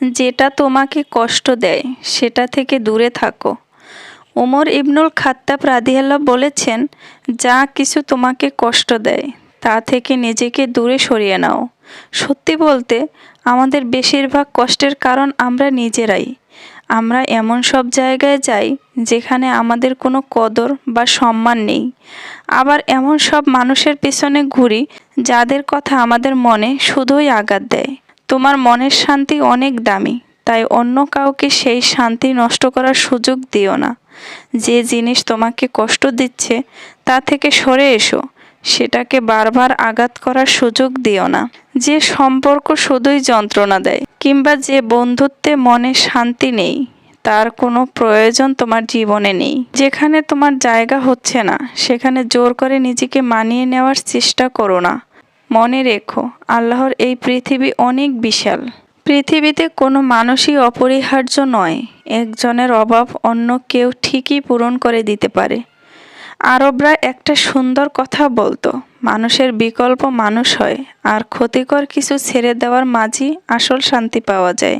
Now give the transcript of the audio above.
যেটা তোমাকে কষ্ট দেয়, সেটা থেকে দূরে থাকো। ওমর ইবনুল খাত্তাব রাদিয়াল্লাহ বলেছেন, যা কিছু তোমাকে কষ্ট দেয়, তা থেকে নিজেকে দূরে সরিয়ে নাও। সত্যি বলতে, আমাদের বেশিরভাগ কষ্টের কারণ আমরা নিজেরাই। আমরা এমন সব জায়গায় যাই, যেখানে আমাদের কোনো কদর বা সম্মান নেই। আবার এমন সব মানুষের পেছনে ঘুরি, যাদের কথা আমাদের মনে শুধুই আঘাত দেয়। তোমার মনের শান্তি অনেক দামি, তাই অন্য কাউকে সেই শান্তি নষ্ট করার সুযোগ দিও না। যে জিনিস তোমাকে কষ্ট দিচ্ছে, তা থেকে সরে এসো, সেটাকে বারবার আঘাত করার সুযোগ দিও না। যে সম্পর্ক শুধুই যন্ত্রণা দেয়, কিংবা যে বন্ধুত্বে মনে শান্তি নেই, তার কোনো প্রয়োজন তোমার জীবনে নেই। যেখানে তোমার জায়গা হচ্ছে না, সেখানে জোর করে নিজেকে মানিয়ে নেওয়ার চেষ্টা করো না। মনে রেখো, আল্লাহর এই পৃথিবী অনেক বিশাল। পৃথিবীতে কোনো মানুষই অপরিহার্য নয়, একজনের অভাব অন্য কেউ ঠিকই পূরণ করে দিতে পারে। আরবরা একটা সুন্দর কথা বলতো, মানুষের বিকল্প মানুষ হয়, আর ক্ষতিকর কিছু ছেড়ে দেওয়ার মাঝেই আসল শান্তি পাওয়া যায়।